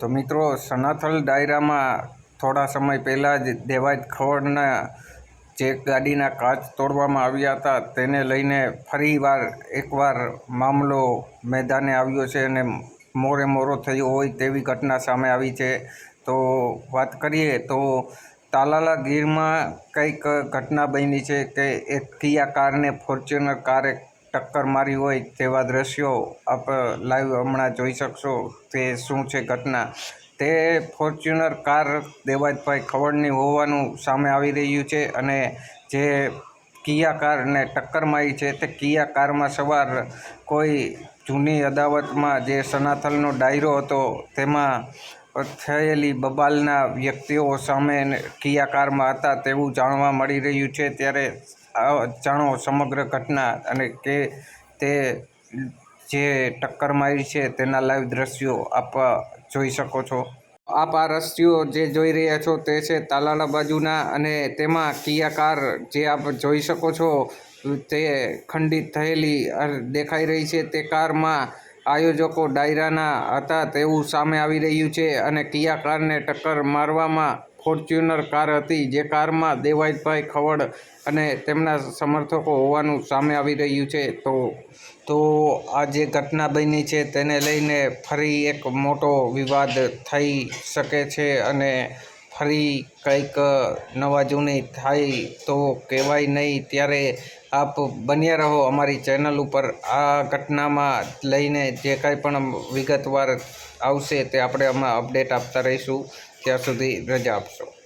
તો મિત્રો, સનાથલ ડાયરામાં થોડા સમય પહેલાં જ દેવાજ ખવડના જે ગાડીના કાચ તોડવામાં આવ્યા હતા, તેને લઈને ફરીવાર એકવાર મામલો મેદાને આવ્યો છે અને મોરે મોરો થયો હોય તેવી ઘટના સામે આવી છે. તો વાત કરીએ તો તાલાલા ગીરમાં કંઈક ઘટના બની છે કે એક કિયા કારને ફોર્ચ્યુનર કારે ટક્કર મારી હોય તેવા દ્રશ્યો આપ લાઈવ હમણાં જોઈ શકશો તે શું છે ઘટના. તે ફોર્ચ્યુનર કાર દેવાજભાઈ ખવડની હોવાનું સામે આવી રહ્યું છે અને જે કિયા કારને ટક્કર મારી છે તે કિયા કારમાં સવાર કોઈ જૂની અદાવતમાં જે સનાથલનો ડાયરો હતો તેમાં થયેલી બબાલના વ્યક્તિઓ સામે કિયા કારમાં હતા તેવું જાણવા મળી રહ્યું છે. ત્યારે જાણો સમગ્ર ઘટના અને કે તે જે ટક્કર મારી છે તેના લાઈવ દ્રશ્યો આપ જોઈ શકો છો. આપ આ રસ્તીઓ જે જોઈ રહ્યા છો તે છે તાલાલા બાજુના અને તેમાં કિયા કાર જે આપ જોઈ શકો છો તે ખંડિત થયેલી દેખાઈ રહી છે. તે કારમાં આયોજકો ડાયરાના હતા તેવું સામે આવી રહ્યું છે અને કિયા કારને ટક્કર મારવામાં ફોર્ચ્યુનર કાર હતી, જે કારમાં દેવાયતભાઈ ખવડ અને તેમના સમર્થકો હોવાનું સામે આવી રહ્યું છે. તો તો આ જે ઘટના બની છે તેને લઈને ફરી એક મોટો વિવાદ થઈ શકે છે અને ફરી કંઈક નવા જૂની થાય તો કહેવાય નહીં. ત્યારે આપ બન્યા રહો અમારી ચેનલ ઉપર. આ ઘટનામાં લઈને જે કાંઈ પણ વિગતવાર આવશે તે આપણે આમાં અપડેટ આપતા રહીશું. ત્યાં સુધી રજા આપશો.